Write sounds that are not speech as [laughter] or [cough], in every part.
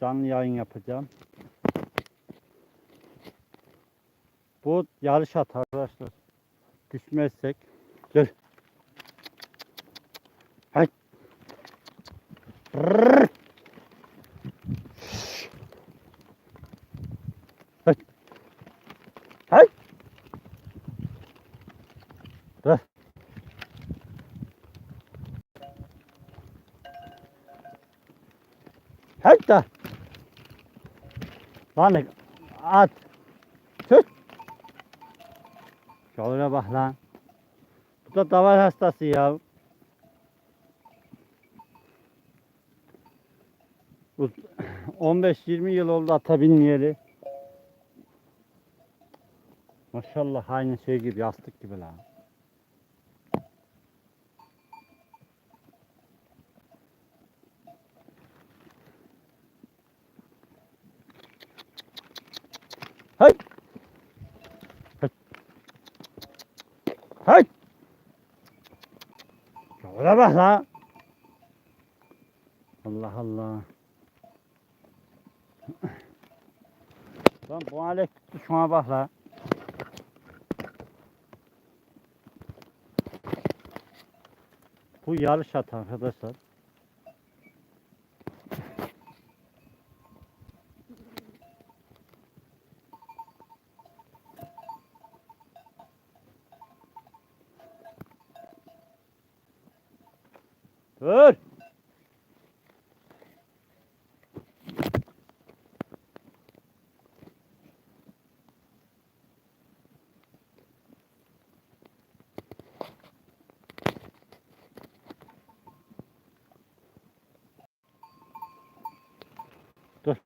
canlı yayın yapacağım. Bu yarış at arkadaşlar. Düşmezsek. Gel. Hay. Hay. Hay. Dur. Lan at. Tüt. Şöyle bak lan. Bu da davar hastası ya. Bu 15-20 yıl oldu ata binmeyeli. Maşallah aynı şey gibi yastık gibi lan. Hay. Hay. Hay. Şuna bak la. Allah Allah. Lan bu alet tuttu şuna bak la. Bu yarış at arkadaşlar. Dur. Dur.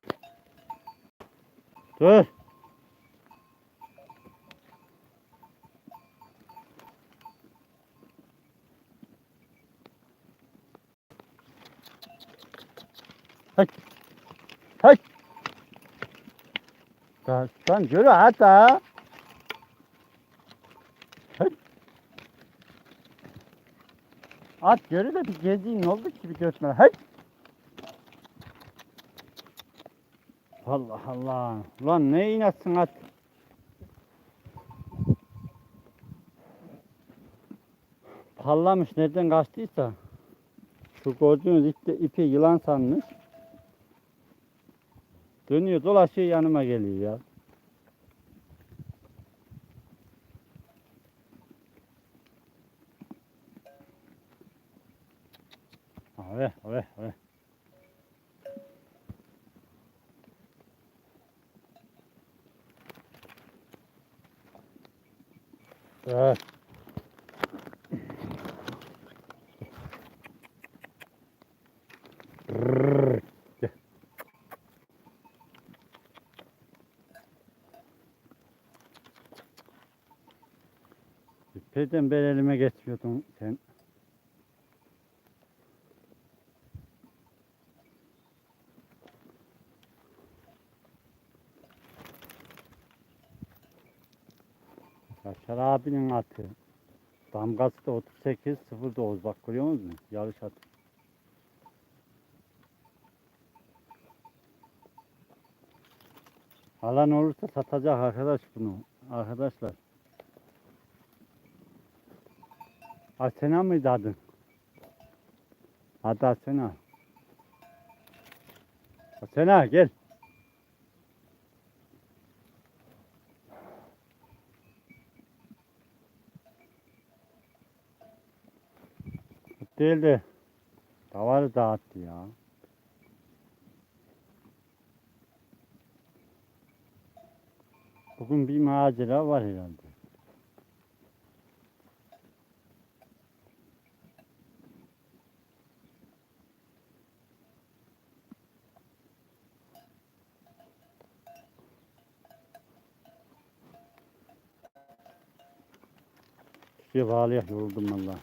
Dur. Hay. Sen, sen yürü hatta. Hay. At yürü de bir gezeyim ne oldu ki bir göçme. Hay. Allah Allah. Ulan ne inatsın at. Pallamış nereden kaçtıysa. Şu gördüğünüz ipi, ipi yılan sanmış. Dönüyor dolaşıyor yanıma geliyor ya. Abi abi abi. Evet. Epeyden beri elime geçmiyordun sen. Yaşar abinin atı. Damgası da 38 09 bak görüyor musunuz? Yarış atı. Alan olursa satacak arkadaş bunu. Arkadaşlar. Asena mıydı adın? Adı Asena. Asena gel. Değildi. Davarı dağıttı ya. Bugün bir macera var herhalde. Şuraya bağlayak yoruldum valla.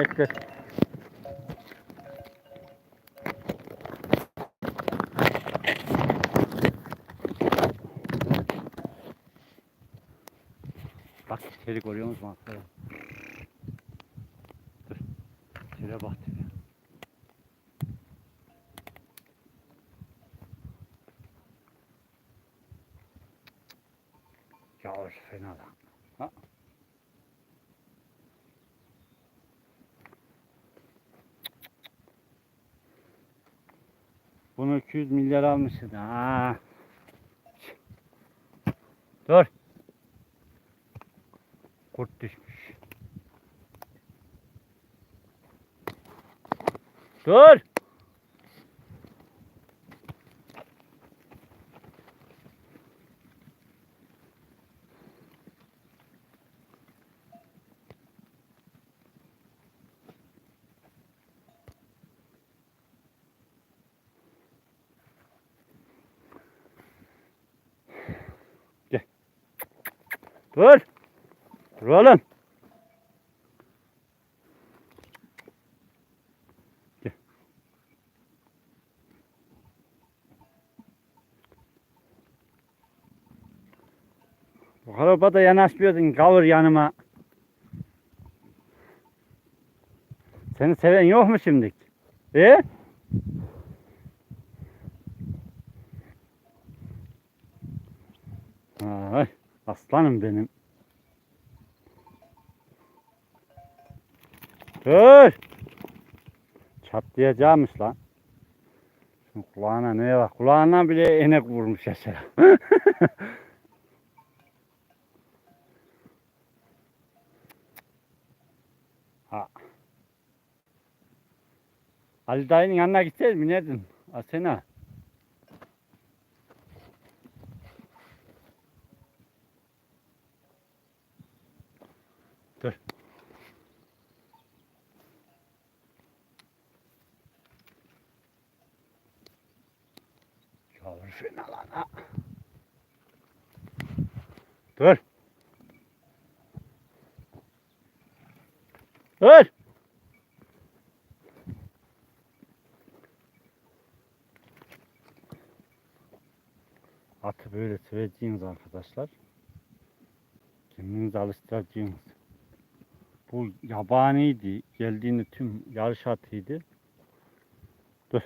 Aletle Bak içeri görüyor musun? Dur. İçeri bak. içeri. Yavaş fena lan. Ha? Bunu 200 milyar almışsın. Ha. Dur. Kurt düşmüş. Dur. Dur. Dur oğlum. Gel. Bu arabada yanaşmıyordun kavur yanıma. Seni seven yok mu şimdi? E? Ay, aslanım benim. Dur. Çatlayacakmış lan. Şunun kulağına neye bak. Kulağına bile enek vurmuş yaşa. [laughs] ha. Ali dayının yanına gideceğiz mi? Neredin? Asena. Dur. Yavru fena lan ha. Dur. Dur. Atı böyle seveceğiniz arkadaşlar. Kendinizi alıştıracaksınız. Bu yabaniydi. Geldiğinde tüm yarış atıydı. Dur.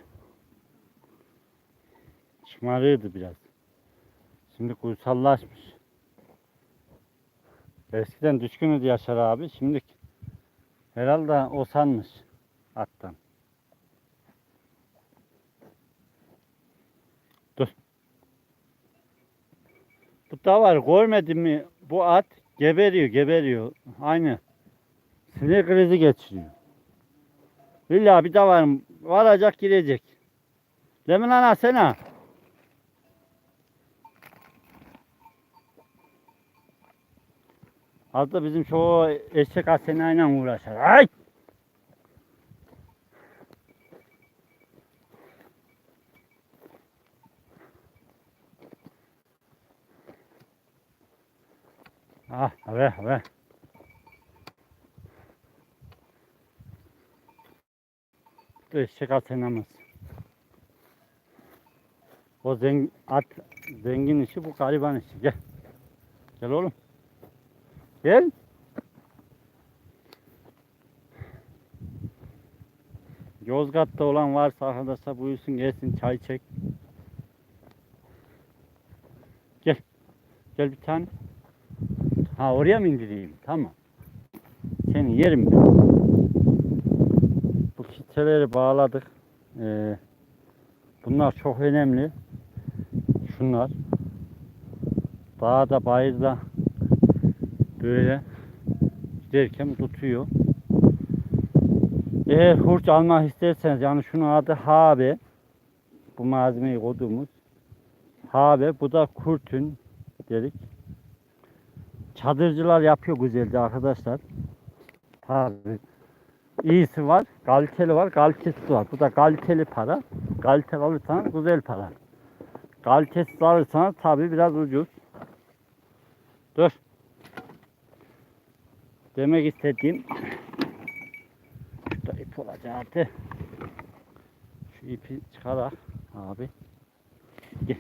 Şımarıyordu biraz. Şimdi kuysallaşmış. Eskiden düşkünüydü Yaşar abi. Şimdi herhalde o sanmış attan. Dur. Bu da var. Görmedin mi? Bu at geberiyor, geberiyor. Aynı. Sinir krizi geçiriyor. İlla bir de var. Varacak girecek. Değil mi lan Asena? Az da bizim şu eşek Asena ile uğraşar. Ay! Ah, evet, evet. Eşek Asena'mız. O zengin, at zengin işi bu gariban işi. Gel. Gel oğlum. Gel. Yozgat'ta olan varsa arkadaşlar buyursun gelsin çay çek. Gel. Gel bir tane. Ha oraya mı indireyim? Tamam. Seni yerim ben. Kitleleri bağladık. Ee, bunlar çok önemli. Şunlar. Dağda bayırda böyle giderken tutuyor. Eğer hurç almak isterseniz yani şunun adı habe. Bu malzemeyi koyduğumuz habe. Bu da kurtün dedik. Çadırcılar yapıyor güzelce arkadaşlar. Tabii. İyisi var, kaliteli var, kalitesiz var. Bu da kaliteli para. Kaliteli alırsanız güzel para. Kalitesiz alırsanız tabii biraz ucuz. Dur. Demek istediğim ip olacaktı. Şu ipi çıkarak abi. Gel.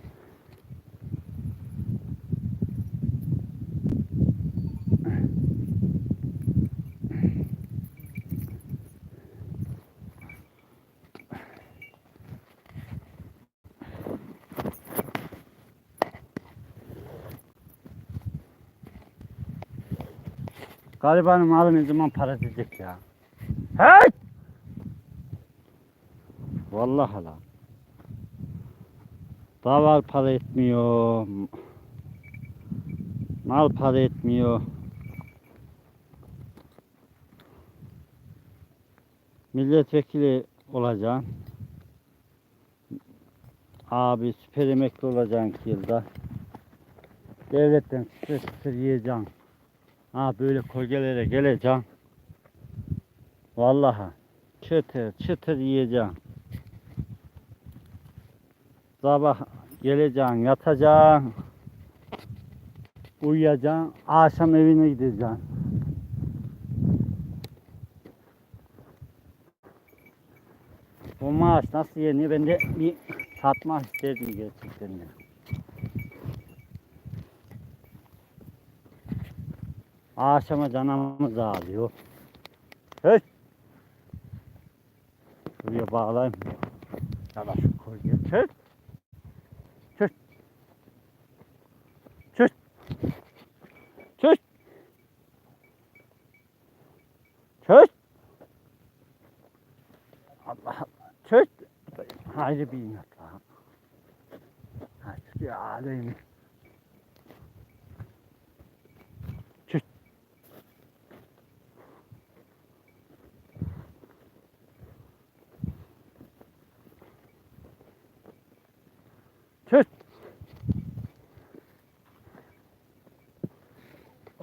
Garibanın malı ne zaman para edecek ya? Hey! Vallahi la. Davar para etmiyor. Mal para etmiyor. Milletvekili olacaksın. Abi süper emekli olacaksın iki yılda. Devletten süper süper yiyeceksin. Ha böyle kolgelere geleceksin. Vallahi çıtır çıtır yiyeceksin. Sabah geleceksin, yatacaksın. Uyuyacaksın, akşam evine gideceksin. Bu maaş nasıl yeniyor? Ben de bir tatmak isterdim gerçekten de. Akşama canımız ağrıyor. Hey! Şuraya bağlayayım. Ya da şu kolye. Çöz. Çöz. Çöz. Çöz. Çöz. Allah Allah. Çöz. Haydi bir inat daha. Haydi ya aleyhine.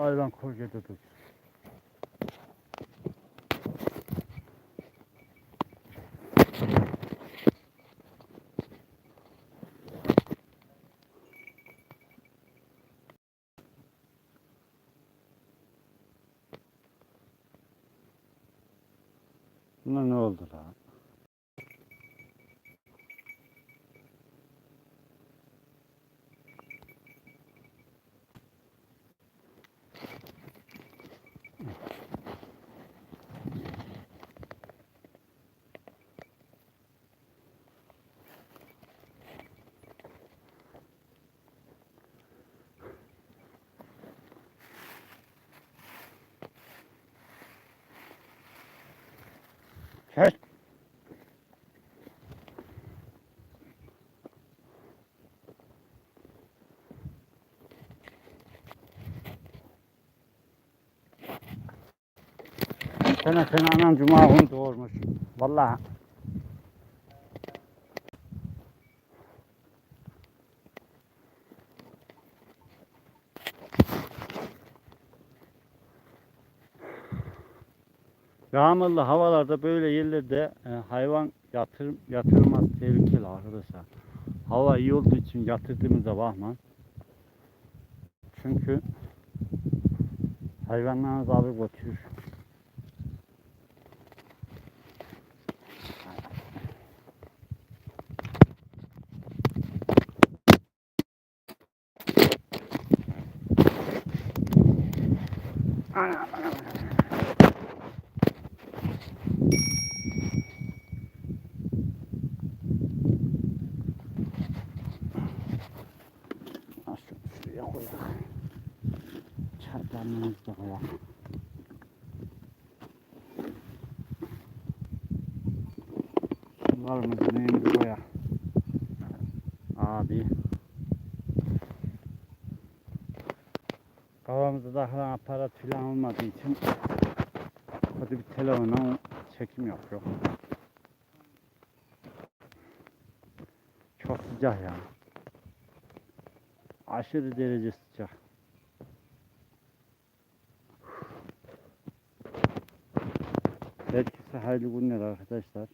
Hayvan kolgede dur. Buna ne oldu lan? Çöz. Sene sene anan cuma günü doğurmuş. Vallahi. Yağmurlu havalarda böyle yerlerde e, hayvan yatır, yatırılmaz tehlikeli arkadaşlar. Hava iyi olduğu için yatırdığımıza bakma. Çünkü hayvanlarınız alıp götürür. Ana, ana, ana. Ha, şunu şuraya koyalım. Çaydanlığımızı da koyalım. Sularımızı neyimizi koyalım. Abi. Kafamızda daha aparat falan olmadığı için hadi bir telefona çekim yapıyor. Çok sıcak ya. Aşırı derece sıcak. Herkese hayırlı günler arkadaşlar.